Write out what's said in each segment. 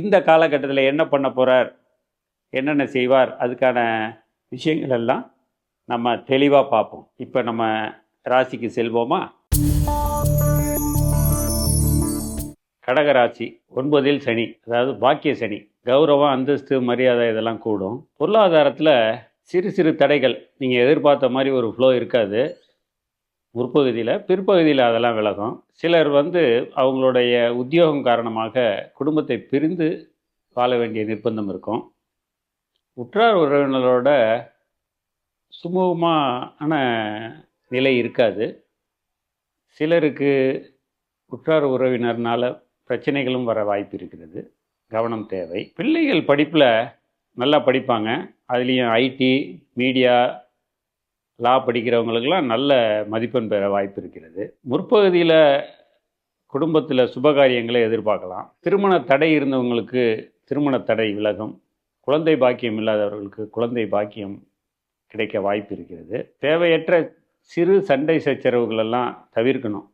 இந்த காலகட்டத்தில் என்ன பண்ண போகிறார் என்னென்ன செய்வார்? அதுக்கான விஷயங்கள் எல்லாம் நம்ம தெளிவாக பார்ப்போம். இப்போ நம்ம ராசிக்கு செல்வோமா? கடகராசி ஒன்பதில் சனி அதாவது பாக்கிய சனி. கௌரவம் அந்தஸ்து மரியாதை இதெல்லாம் கூடும். பொருளாதாரத்தில் சிறு சிறு தடைகள் நீங்கள் எதிர்பார்த்த மாதிரி ஒரு ஃப்ளோ இருக்காது. முற்பகுதியில் பிற்பகுதியில் அதெல்லாம் விலகும். சிலர் வந்து அவங்களுடைய உத்தியோகம் காரணமாக குடும்பத்தை பிரிந்து வாழ வேண்டிய நிர்பந்தம் இருக்கும். உற்றார் உறவினரோட சுமூகமான நிலை இருக்காது. சிலருக்கு உற்றார் உறவினர்னால் பிரச்சனைகளும் வர வாய்ப்பு இருக்கிறது. கவனம் தேவை. பிள்ளைகள் படிப்பில் நல்லா படிப்பாங்க. அதுலேயும் ஐடி மீடியா லா படிக்கிறவங்களுக்கெல்லாம் நல்ல மதிப்பெண் பெற வாய்ப்பு இருக்கிறது. முற்பகுதியில் குடும்பத்தில் சுபகாரியங்களை எதிர்பார்க்கலாம். திருமண தடை இருந்தவங்களுக்கு திருமண தடை விலகும். குழந்தை பாக்கியம் இல்லாதவர்களுக்கு குழந்தை பாக்கியம் கிடைக்க வாய்ப்பு இருக்கிறது. தேவையற்ற சிறு சண்டை சச்சரவுகளெல்லாம் தவிர்க்கணும்.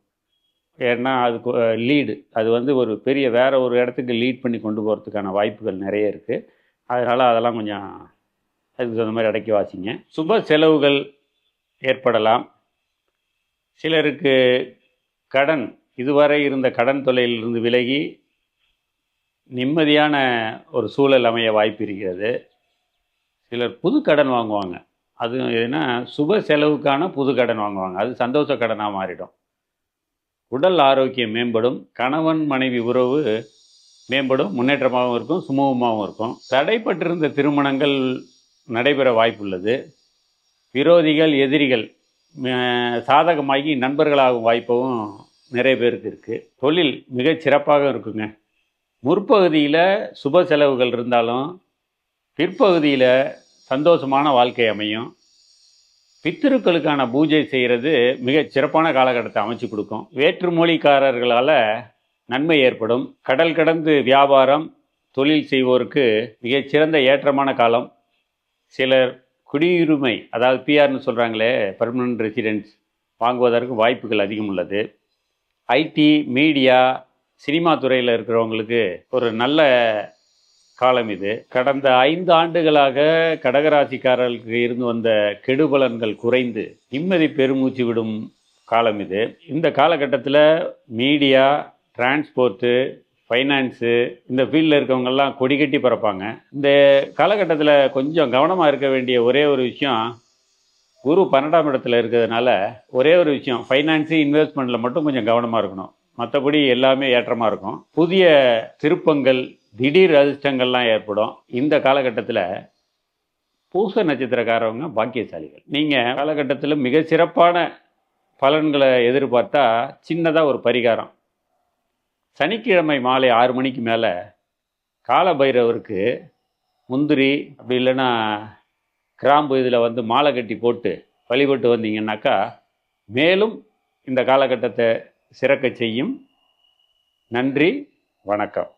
ஏன்னா அதுக்கு லீடு அது வந்து ஒரு பெரிய வேறு ஒரு இடத்துக்கு லீட் பண்ணி கொண்டு போகிறதுக்கான வாய்ப்புகள் நிறைய இருக்குது அதனால் அதெல்லாம் கொஞ்சம் அதுக்கு தகுந்த மாதிரி அடக்கி வாசிங்க. சுப செலவுகள் ஏற்படலாம். சிலருக்கு கடன் இதுவரை இருந்த கடன் தொல்லையிலிருந்து விலகி நிம்மதியான ஒரு சூழல் அமைய வாய்ப்பு இருக்கிறது. சிலர் புது கடன் வாங்குவாங்க. அது எதுனா சுப செலவுக்கான புது கடன் வாங்குவாங்க. அது சந்தோஷ கடனாக மாறிடும். உடல் ஆரோக்கியம் மேம்படும். கணவன் மனைவி உறவு மேம்படும். முன்னேற்றமாகவும் இருக்கும். சுமூகமாகவும் இருக்கும். தடைப்பட்டிருந்த திருமணங்கள் நடைபெற வாய்ப்புள்ளது. விரோதிகள் எதிரிகள் சாதகமாகி நண்பர்களாகும் வாய்ப்பும் நிறைய பேருக்கு இருக்குது தொழில் மிகச் சிறப்பாக இருக்குங்க. முற்பகுதியில் சுப செலவுகள் இருந்தாலும் பிற்பகுதியில் சந்தோஷமான வாழ்க்கை அமையும். பித்திருக்களுக்கான பூஜை செய்கிறது மிகச் சிறப்பான காலகட்டத்தை அமைச்சு கொடுக்கும். வேற்றுமொழிக்காரர்களால் நன்மை ஏற்படும். கடல் கடந்து வியாபாரம் தொழில் செய்வோருக்கு மிகச்சிறந்த ஏற்றமான காலம். சிலர் குடியுரிமை அதாவது பிஆர்னு சொல்கிறாங்களே பர்மனன்ட் ரெசிடென்ட்ஸ் வாங்குவதற்கு வாய்ப்புகள் அதிகம் உள்ளது ஐடி மீடியா சினிமா துறையில் இருக்கிறவங்களுக்கு ஒரு நல்ல காலம் இது. கடந்த ஐந்து ஆண்டுகளாக கடகராசிக்காரர்களுக்கு இருந்து வந்த கெடுபலன்கள் குறைந்து நிம்மதி பெருமூச்சு விடும் காலம் இது. இந்த காலகட்டத்தில் மீடியா டிரான்ஸ்போர்ட்டு ஃபைனான்ஸு இந்த ஃபீல்டில் இருக்கவங்கெல்லாம் கொடி கட்டி பிறப்பாங்க. இந்த காலகட்டத்தில் கொஞ்சம் கவனமாக இருக்க வேண்டிய ஒரே ஒரு விஷயம் குரு பன்னெண்டாம் இடத்துல இருக்கிறதுனால ஒரே ஒரு விஷயம் ஃபைனான்ஸு இன்வெஸ்ட்மெண்ட்டில் மட்டும் கொஞ்சம் கவனமாக இருக்கணும். மற்றபடி எல்லாமே ஏற்றமாக இருக்கும். புதிய திருப்பங்கள் திடீர் அதிர்ஷ்டங்கள்லாம் ஏற்படும். இந்த காலகட்டத்தில் பூச நட்சத்திரக்காரவங்க பாக்கியசாலிகள். நீங்கள் காலகட்டத்தில் மிக சிறப்பான பலன்களை எதிர்பார்த்தா சின்னதாக ஒரு பரிகாரம். சனிக்கிழமை மாலை ஆறு மணிக்கு மேலே காலபைரவருக்கு முந்திரி அப்படி இல்லைன்னா கிராம்பு இதில் வந்து மாலை கட்டி போட்டு வழிபட்டு வந்தீங்கன்னாக்கா மேலும் இந்த காலகட்டத்தை சிறக்க செய்யும். நன்றி வணக்கம்.